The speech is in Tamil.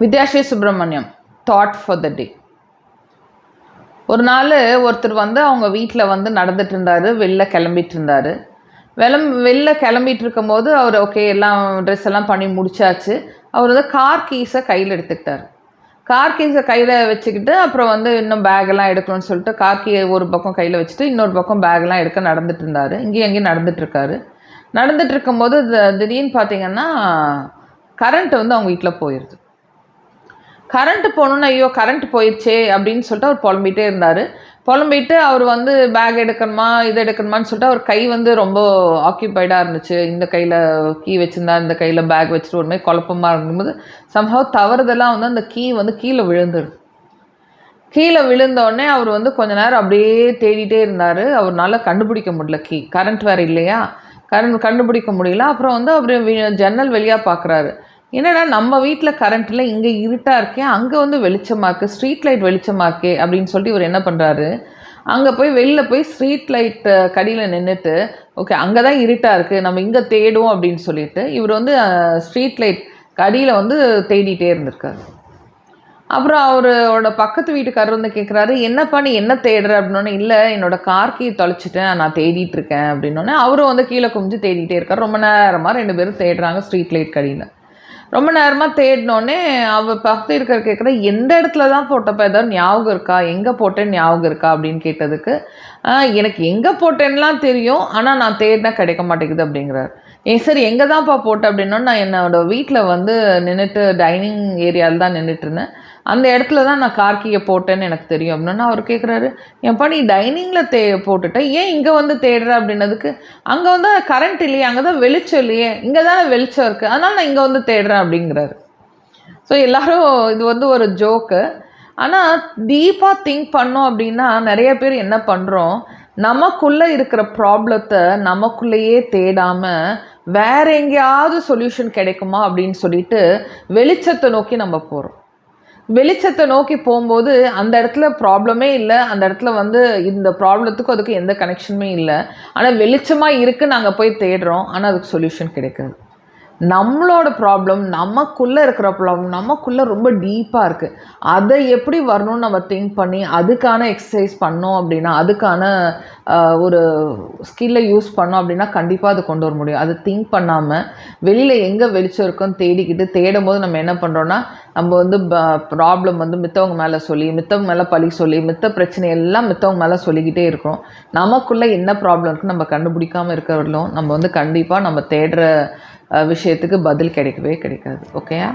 Vidyashree Subramaniam thought for the day ஒரு நாள் ஒருத்தர் வந்து அவங்க வீட்டில் வந்து நடந்துட்டு இருந்தார் வெளில கிளம்பிட்டு இருந்தார் வெளம் வெளில கிளம்பிட்டு இருக்கும்போது அவர் ஓகே எல்லாம் ட்ரெஸ் எல்லாம் பண்ணி முடிச்சாச்சு. அவர் வந்து கார் கீஸை கையில் எடுத்துக்கிட்டார். கார் கீஸை கையில் வச்சுக்கிட்டு அப்புறம் வந்து இன்னும் பேக்கெல்லாம் எடுக்கணும்னு சொல்லிட்டு கார் கீ ஒரு பக்கம் கையில் வச்சுட்டு இன்னொரு பக்கம் பேக்கெல்லாம் எடுக்க நடந்துட்டு இருந்தார் இங்கேயும் அங்கேயும் நடந்துட்டுருக்காரு நடந்துட்டு இருக்கும்போது திடீர்னு பார்த்தீங்கன்னா கரண்ட் வந்து அவங்க வீட்டில் போயிடுது கரண்ட்டு போகணுன்னு ஐயோ கரண்ட் போயிடுச்சே அப்படின்னு சொல்லிட்டு அவர் புலம்பிகிட்டே இருந்தார். புலம்பிட்டு அவர் வந்து பேக் எடுக்கணுமா இது எடுக்கணுமான்னு சொல்லிட்டு அவர் கை வந்து ரொம்ப ஆக்கியபைடாக இருந்துச்சு. இந்த கையில் கீ வச்சுருந்தா இந்த கையில் பேக் வச்சுட்டு ஒரு மாதிரி குழப்பமாக இருக்கும்போது சம்ஹவ் தவறுதெல்லாம் வந்து அந்த கீ வந்து கீழே விழுந்துடும் கீழே விழுந்தோடனே அவர் வந்து கொஞ்ச நேரம் அப்படியே தேடிட்டே இருந்தார். அவர்னால கண்டுபிடிக்க முடியல கீ கரண்ட் வேறு இல்லையா? கரண்ட் கண்டுபிடிக்க முடியல. அப்புறம் வந்து அப்படியே ஜன்னல் வழியாக பார்க்குறாரு என்னடா நம்ம வீட்டில் கரண்ட் இல்லை இங்கே இருட்டாக இருக்கே அங்கே வந்து வெளிச்சமாக இருக்குது ஸ்ட்ரீட் லைட் வெளிச்சமாக இருக்கே அப்படின்னு சொல்லிட்டு இவர் என்ன பண்ணுறாரு அங்கே போய் வெளில போய் ஸ்ட்ரீட் லைட்டு கடியில் நின்றுட்டு ஓகே அங்கே தான் இருட்டாக இருக்குது நம்ம இங்கே தேடுவோம் அப்படின்னு சொல்லிட்டு இவர் வந்து ஸ்ட்ரீட் லைட் கடியில் வந்து தேடிட்டே இருந்திருக்காரு. அப்புறம் அவரோட பக்கத்து வீட்டுக்காரர் வந்து கேட்குறாரு என்னப்பா நீ என்ன தேடுற? அப்படின்னோடனே இல்லை என்னோட கார் தொலைச்சிட்டேன் நான் தேடிட்டு இருக்கேன் அப்படின்னோடனே அவரும் வந்து கீழே குமிஞ்சு தேடிட்டே இருக்கார். ரொம்ப நேரமாக ரெண்டு பேரும் தேடுறாங்க ஸ்ட்ரீட் லைட் கடியில். ரொம்ப நேரமாக தேடினோடனே அவள் பக்கத்து இருக்கிற கேட்குற எந்த இடத்துல தான் போட்டப்ப ஏதாவது ஞாபகம் இருக்கா? எங்கே போட்டேன்னு ஞாபகம் இருக்கா? அப்படின்னு கேட்டதுக்கு எனக்கு எங்கே போட்டேன்னுலாம் தெரியும். ஆனால் நான் தேடினா கிடைக்க மாட்டேங்குது அப்படிங்கிறார். ஏன் சரி எங்கே தான்ப்பா போட்டேன் அப்படின்னா நான் என்னோட வீட்டில் வந்து நின்றுட்டு டைனிங் ஏரியாவில் தான் நின்றுட்டு இருந்தேன். அந்த இடத்துல தான் நான் கார்கியை போட்டேன்னு எனக்கு தெரியும். அப்படின்னா அவர் கேட்குறாரு ஏன்ப்பா நீ டைனிங்கில் தே போட்டுட்ட. ஏன் இங்கே வந்து தேடுற அப்படின்னதுக்கு? அங்கே வந்து கரண்ட் இல்லையே அங்கே தான் வெளிச்சம் இல்லையே. இங்கே தானே வெளிச்சம் இருக்குது அதனால் நான் இங்கே வந்து தேடுறேன் அப்படிங்கிறாரு. ஸோ எல்லாரும் இது வந்து ஒரு ஜோக்கு ஆனால் டீப்பாக திங்க் பண்ணோம் அப்படின்னா நிறைய பேர் என்ன பண்ணுறோம் நமக்குள்ளே இருக்கிற ப்ராப்ளத்தை நமக்குள்ளேயே தேடாமல் வேற எங்கேயாவது சொல்யூஷன் கிடைக்குமா அப்படின்னு சொல்லிட்டு வெளிச்சத்தை நோக்கி நம்ம போகிறோம் வெளிச்சத்தை நோக்கி போகும்போது அந்த இடத்துல ப்ராப்ளமே இல்லை. அந்த இடத்துல வந்து இந்த ப்ராப்ளத்துக்கும் அதுக்கு எந்த கனெக்ஷனுமே இல்லை. ஆனால் வெளிச்சமாக இருக்குது நாங்கள் போய் தேடுறோம். ஆனால் அதுக்கு சொல்யூஷன் கிடைக்காது. நம்மளோட ப்ராப்ளம் நமக்குள்ளே இருக்கிற ப்ராப்ளம் நமக்குள்ளே ரொம்ப டீப்பாக இருக்குது அதை எப்படி வரணும்னு நம்ம திங்க் பண்ணி அதுக்கான எக்ஸசைஸ் பண்ணோம் அப்படின்னா அதுக்கான ஒரு ஸ்கில்லை யூஸ் பண்ணோம் அப்படின்னா கண்டிப்பாக அது கொண்டு வர முடியும். அதை திங்க் பண்ணாமல் வெளியில் எங்கே வெளிச்சம் இருக்குன்னு தேடிக்கிட்டு தேடும் போது நம்ம என்ன பண்ணுறோன்னா நம்ம வந்து ப்ராப்ளம் வந்து மித்தவங்க மேலே சொல்லி மித்தவங்க மேலே பழி சொல்லி மித்த பிரச்சனை எல்லாம் மித்தவங்க மேலே சொல்லிக்கிட்டே இருக்கிறோம். நமக்குள்ளே என்ன ப்ராப்ளம் இருக்குன்னு நம்ம கண்டுபிடிக்காமல் இருக்கிறவர்களும் நம்ம வந்து கண்டிப்பாக நம்ம தேடுற விஷயத்துக்கு பதில் கிடைக்கவே கிடைக்காது. ஓகேயா